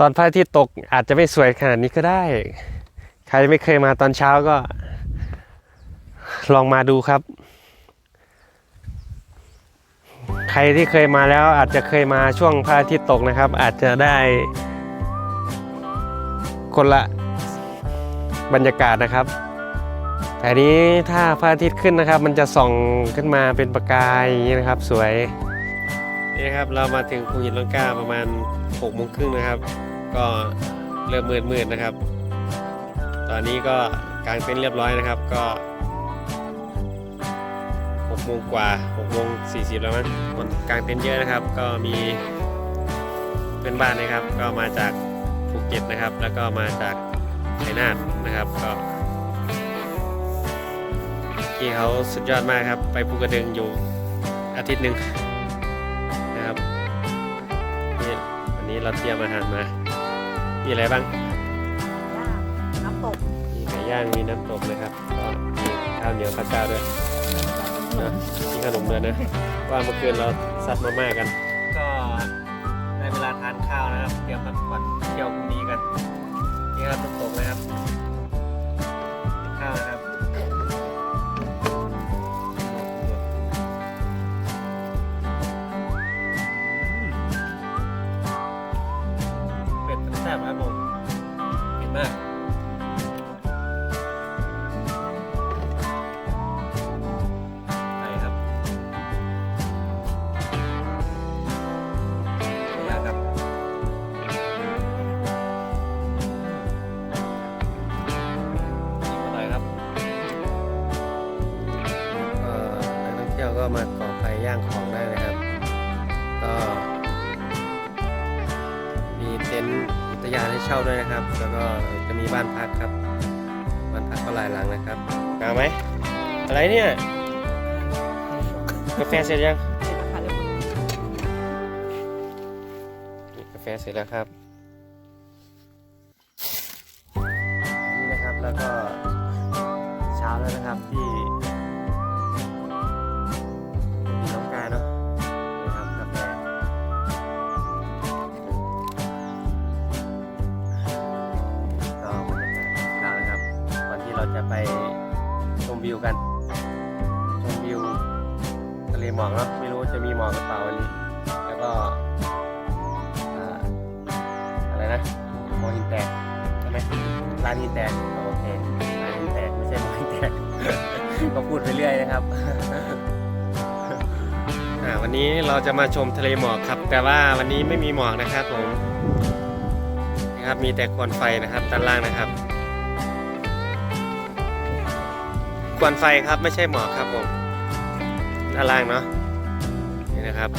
ตอนพระอาทิตย์ตกอาจจะไม่สวยขนาดนี้ก็ได้ ใครไม่เคยมาตอนเช้าก็ ลองมาดูครับ ใครที่เคยมาแล้วอาจจะเคยมาช่วงพระอาทิตย์ตกนะครับ อาจจะได้คนละบรรยากาศนะครับ แต่นี้ถ้าพระอาทิตย์ขึ้นนะครับ มันจะส่องขึ้นมาเป็นประกายอย่างนี้นะครับ สวย นี่ครับเรามาถึงภูหินลังกาประมาณ6กโมงครึ่งนะครับ ก็เริ่มมืดมืดๆนะครับ ตอนนี้ก็กางเต็นท์เรียบร้อยนะครับ ก็6โมงกว่า6โมง40 แล้วมั้งคนกางเต็นท์เยอะนะครับ ก็มีเพื่อนบ้านนะครับ ก็มาจากภูเก็ตนะครับ แล้วก็มาจากชัยนาทนะครับ ก็ที่เขาสุดยอดมากครับ ไปภูกระดึงอยู่อาทิตย์หนึ่ง เราเตรียมอาหารมา มีอะไรบ้างย่าง น้ำตกมีไก่ย่าง มีน้ำตกนะครับ ก็มีข้าวเหนียวข้าวเจ้าด้วยนะมีขนมด้วยนะ ว่าเมื่อคืนเราซัดมาม่ากัน ก็ได้เวลาทานข้าวนะครับ เตรียมพักผ่อนเที่ยวพรุ่งนี้กัน นี่ครับน้ำตกนะครับกินข้าวนะครับ ต็นท์อุทยานให้เช่าด้วยนะครับ แล้วก็จะมีบ้านพักครับ บ้านพักก็หลายหลังนะครับมาไหมอะไรเนี่ยกาแฟเสร็จยังเสร็จแล้วค่ะเรียบร้อยนี่กาแฟเสร็จแล้วครับ หินแตกใช่ไหมร้านหินแตกโอเคร้านหินแตกไม่ใช่หมอหินแตกก็พูดไปเรื่อยนะครับวันนี้เราจะมาชมทะเลหมอกครับ แต่ว่าวันนี้ไม่มีหมอกนะครับผมนะครับมีแต่ควันไฟนะครับด้านล่างนะครับควันไฟครับไม่ใช่หมอกครับผมด้านล่างเนาะนี่นะครับ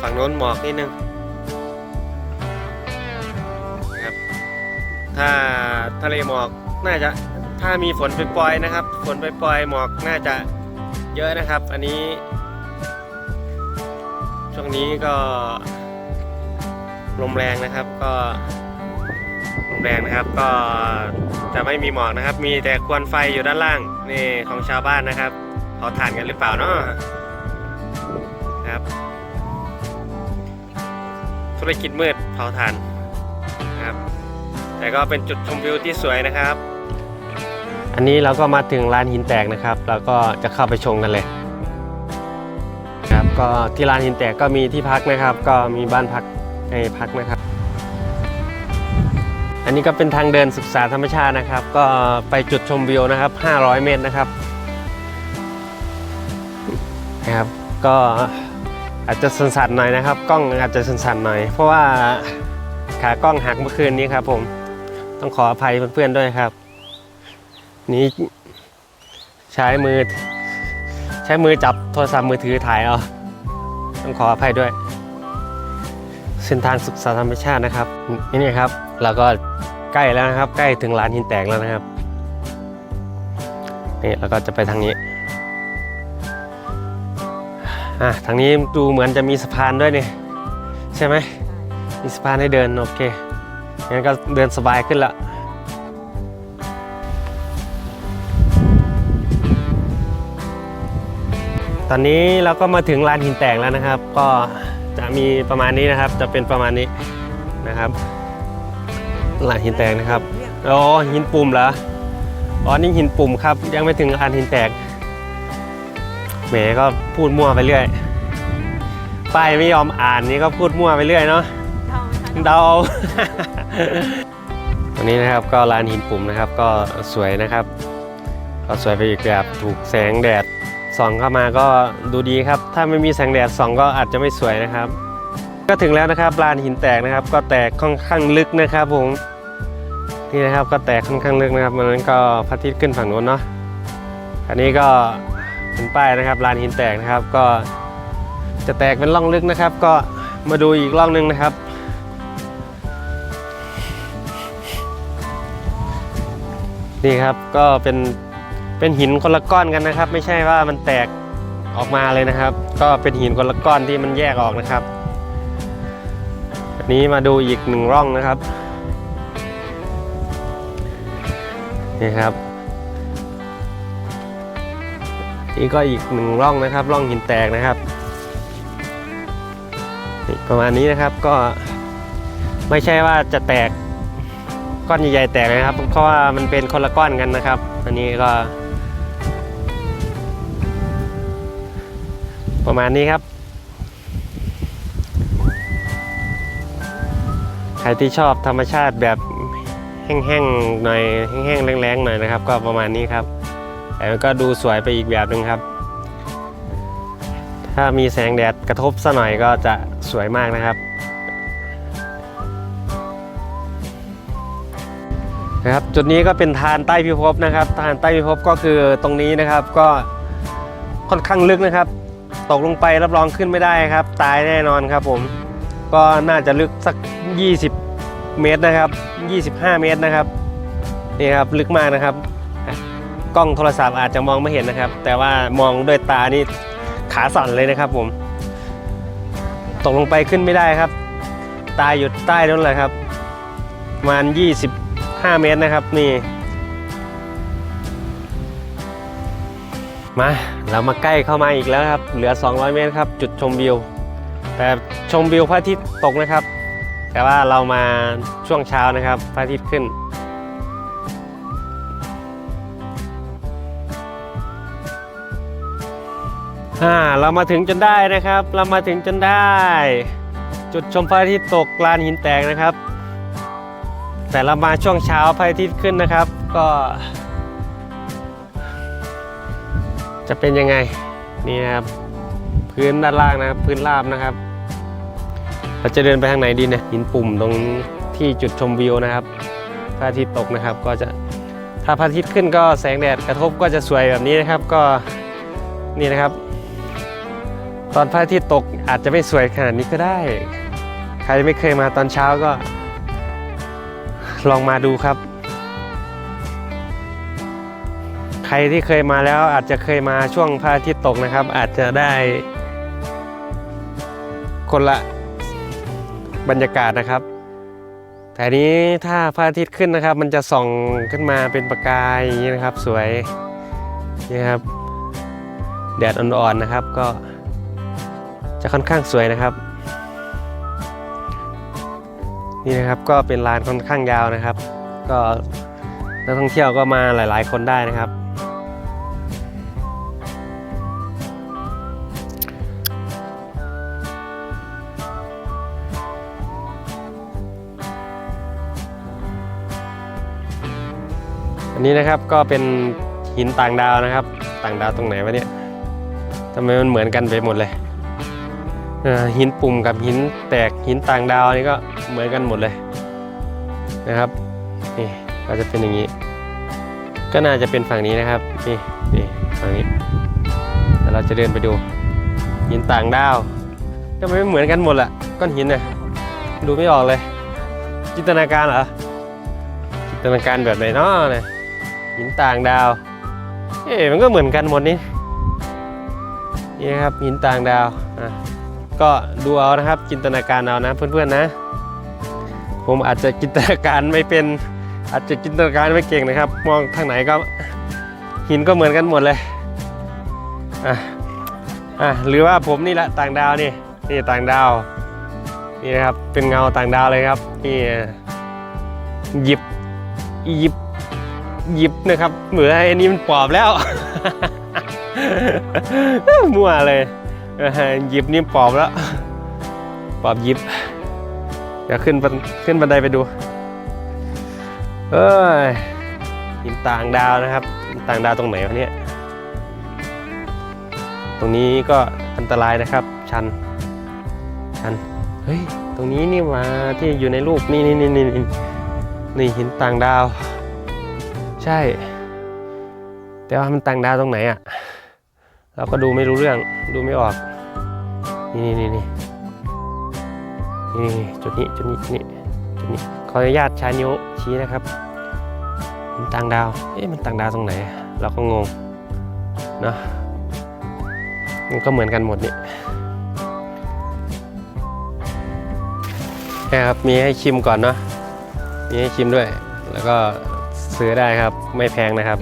ฝั่งโน้นหมอกนิดนึง ถ้าทะเลหมอกน่าจะถ้ามีฝนปล่อยๆนะครับ ฝนปล่อยๆหมอกน่าจะเยอะนะครับ อันนี้ ช่วงนี้ก็ลมแรงนะครับก็ลมแรงนะครับก็จะไม่มีหมอกนะครับ มีแต่ควันไฟอยู่ด้านล่างนี่ของชาวบ้านนะครับเขาทานกันหรือเปล่าเนาะครับ ธุรกิจมืดเผาถ่าน แต่ก็เป็นจุดชมวิวที่สวยนะครับ อันนี้เราก็มาถึงร้านหินแตกนะครับ เราก็จะเข้าไปชมกันเลยครับก็ที่ร้านหินแตกก็มีที่พักนะครับ ก็มีบ้านพักให้พักนะครับ อันนี้ก็เป็นทางเดินศึกษาธรรมชาตินะครับ ก็ไปจุดชมวิวนะครับ 500 เมตรนะครับนะครับ ก็อาจจะสั่นๆหน่อยนะครับ กล้องอาจจะสั่นๆหน่อย เพราะว่าขากล้องหักเมื่อคืนนี้ครับผม ต้องขออภัยเพื่อนๆด้วยครับ นี้ใช้มือ ใช้มือจับโทรศัพท์มือถือถ่ายเอาต้องขออภัยด้วย เส้นทางศึกษาธรรมชาตินะครับนี่นี่ครับเราก็ใกล้แล้วนะครับ ใกล้ถึงร้านหินแตกแล้วนะครับนี่เราก็จะไปทางนี้อะทางนี้ดูเหมือนจะมีสะพานด้วยนี่ใช่ไหมมีสะพานให้เดินโอเค งั้นก็เดินสบายขึ้นละตอนนี้เราก็มาถึงร้านหินแตกแล้วนะครับ ก็จะมีประมาณนี้นะครับ จะเป็นประมาณนี้นะครับลานหินแตกนะครับอ๋อหินปุ่มเหรออ๋อนี่หินปุ่มครับ ยังไม่ถึงลานหินแตกแหมก็พูดมั่วไปเรื่อยป้ายไม่ยอมอ่านนี่ก็พูดมั่วไปเรื่อยเนาะเท่าไหมคะเดา วันนี้นะครับก็ลานหินปุ่มนะครับก็สวยนะครับก็สวยไปอีกแบบถูกแสงแดดส่องเข้ามาก็ดูดีครับ ถ้าไม่มีแสงแดดส่องก็อาจจะไม่สวยนะครับ ก็ถึงแล้วนะครับลานหินแตกนะครับ ก็แตกค่อนข้างลึกนะครับผมนี่นะครับก็แตกค่อนข้างลึกนะครับมันนั้นก็พระอาทิตย์ขึ้นฝั่งโน้นเนาะอันนี้ก็เป็นป้ายนะครับลานหินแตกนะครับก็จะแตกเป็นร่องลึกนะครับ ก็มาดูอีกร่องหนึงนะครับ นี่ครับก็เป็นเป็นหินคนละก้อนกันนะครับ ไม่ใช่ว่ามันแตกออกมาเลยนะครับ ก็เป็นหินคนละก้อนที่มันแยกออกนะครับอันนี้มาดูอีกหนึ่งร่องนะครับนี่ครับ นี่ก็อีกหนึ่งร่องนะครับ ร่องหินแตกนะครับประมาณนี้นะครับก็ไม่ใช่ว่าจะแตก ก้อนใหญ่ๆแตกเลยนะครับ เพราะว่ามันเป็นคนละก้อนกันนะครับ อันนี้ก็ ประมาณนี้ครับ ใครที่ชอบธรรมชาติแบบแห้งๆหน่อยแห้งๆแรงๆหน่อยนะครับ ก็ประมาณนี้ครับแต่มันก็ดูสวยไปอีกแบบหนึ่งครับ ถ้ามีแสงแดดกระทบซะหน่อยก็จะสวยมากนะครับ นะครับจุดนี้ก็เป็นทานใต้พิภพนะครับทานใต้พิภพก็คือตรงนี้นะครับก็ค่อนข้างลึกนะครับ ตกลงไปรับรองขึ้นไม่ได้ครับ ตายแน่นอนครับผมก็น่าจะลึกสัก 20 เมตรนะครับ 25 เมตรนะครับนี่ครับลึกมากนะครับ กล้องโทรศัพท์อาจจะมองไม่เห็นนะครับ แต่ว่ามองด้วยตานี่ขาสั่นเลยนะครับผม ตกลงไปขึ้นไม่ได้ครับ ตายอยู่ใต้นั่นแหละครับประมาณ 5 เมตรนะครับนี่ มาเรามาใกล้เข้ามาอีกแล้วครับ เหลือ 200 เมตรครับ จุดชมวิว แต่ชมวิวพระอาทิตย์ตกนะครับ แต่ว่าเรามาช่วงเช้านะครับพระอาทิตย์ขึ้นอ่าเรามาถึงจนได้นะครับ เรามาถึงจนได้ จุดชมพระอาทิตย์ตกลานหินแตกนะครับ แต่เรามาช่วงเช้าพระอาทิตย์ขึ้นนะครับ ก็ จะเป็นยังไงนี่นะครับพื้นด้านล่างนะครับ พื้นราบนะครับ เราจะเดินไปทางไหนดีเนี่ยหินปุ่มตรงที่จุดชมวิวนะครับพระอาทิตย์ตกนะครับ ก็จะถ้าพระอาทิตย์ขึ้นก็แสงแดดกระทบก็จะสวยแบบนี้นะครับ ก็นี่นะครับ ตอนพระอาทิตย์ตกอาจจะไม่สวยขนาดนี้ก็ได้ ใครไม่เคยมาตอนเช้าก็ ลองมาดูครับ ใครที่เคยมาแล้วอาจจะเคยมาช่วงพระอาทิตย์ตกนะครับ อาจจะได้ คนละบรรยากาศนะครับ แต่นี้ถ้าพระอาทิตย์ขึ้นนะครับ มันจะส่องขึ้นมาเป็นประกายอย่างนี้นะครับ สวยนี่ครับแดดอ่อนๆนะครับก็จะค่อนข้างสวยนะครับ นี่นะครับก็เป็นลานค่อนข้างยาวนะครับ ก็นักท่องเที่ยวก็มาหลาย ๆ คนได้นะครับ อันนี้นะครับก็เป็นหินต่างดาวนะครับ ต่างดาวตรงไหนวะเนี่ยทำไมมันเหมือนกันไปหมดเลย หินปุ่มกับหินแตกหินต่างดาวนี่ก็เหมือนกันหมดเลยนะครับนี่ก็จะเป็นอย่างนี้ ก็น่าจะเป็นฝั่งนี้นะครับนี่นี่ฝั่งนี้เดี๋ยวเราจะเดินไปดู หินต่างดาวก็ไม่เหมือนกันหมดแหละก้อนหินน่ะดูไม่ออกเลย จินตนาการเหรอจินตนาการแบบไหนเนาะเนี่ยหินต่างดาวเอ๊ะมันก็เหมือนกันหมดนี่นี่ครับหินต่างดาวอะ ก็ดูเอานะครับจินตนาการเอานะเพื่อนๆนะ ผมอาจจะจินตนาการไม่เป็นอาจจะจินตนาการไม่เก่งนะครับ มองทางไหนก็หินก็เหมือนกันหมดเลยอะอะหรือว่าผมนี่แหละต่างดาวนี่นี่ต่างดาวนี่นะครับเป็นเงาต่างดาวเลยครับนี่หยิบหยิบหยิบนะครับเหมือนไอ้นี่มันปอบแล้วมั่วเลย หยิบนี่ปอบแล้ว ปอบหยิบ เดี๋ยวขึ้นขึ้นบันไดไปดู เอ้ยหินต่างดาวนะครับหินต่างดาวตรงไหนวะเนี่ย ตรงนี้ก็อันตรายนะครับ ชัน ชัน เฮ้ย ตรงนี้นี่หว่าที่อยู่ในรูปนี่นี่นี่นี่นี่นี่หินต่างดาว ใช่ แต่ว่ามันต่างดาวตรงไหนอะ่ะ เราก็ดูไม่รู้เรื่องดูไม่ออกนี่นี่นี่นี่นี่จุดนี้จุดนี้จุดนี้จุดนี้ขออนุญาตใช้นิ้วชี้นะครับหินต่างดาวเอ๊ะมันต่างดาวตรงไหน เราก็งงเนอะมันก็เหมือนกันหมดนี่แค่ครับมีให้ชิมก่อนเนาะมีให้ชิมด้วย แล้วก็ซื้อได้ครับไม่แพงนะครับ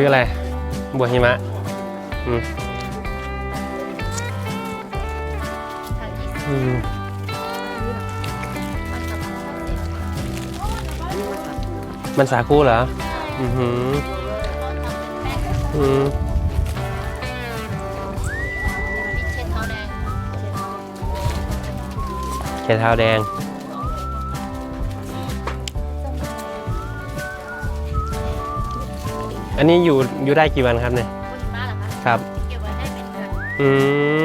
ซื้ออะไร บัวหิมะอืมอืมมันสาคูเหรอ อือหืออืมเขเท้าแดง อันนี้อยู่อยู่ได้กี่วันครับเนี่ยครับ เก็บไว้ได้เป็นเดือนอืม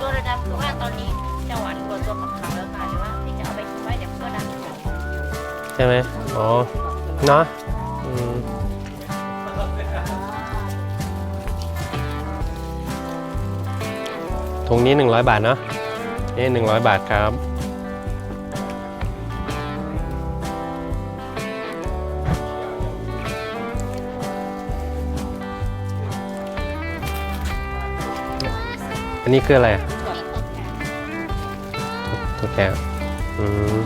ตัวระดับคือว่าตอนนี้จะหวานกว่าตัวของเขาแล้วค่ะหรือว่าที่จะเอาไปทิ้งไว้เดี๋ยวมันก็ดังของใช่ไหมอ๋อเนาะอืมถุงนี้ 100 บาทเนาะนี่100 บาทครับ อันนี้คืออะไรอะถั่วแกงอืม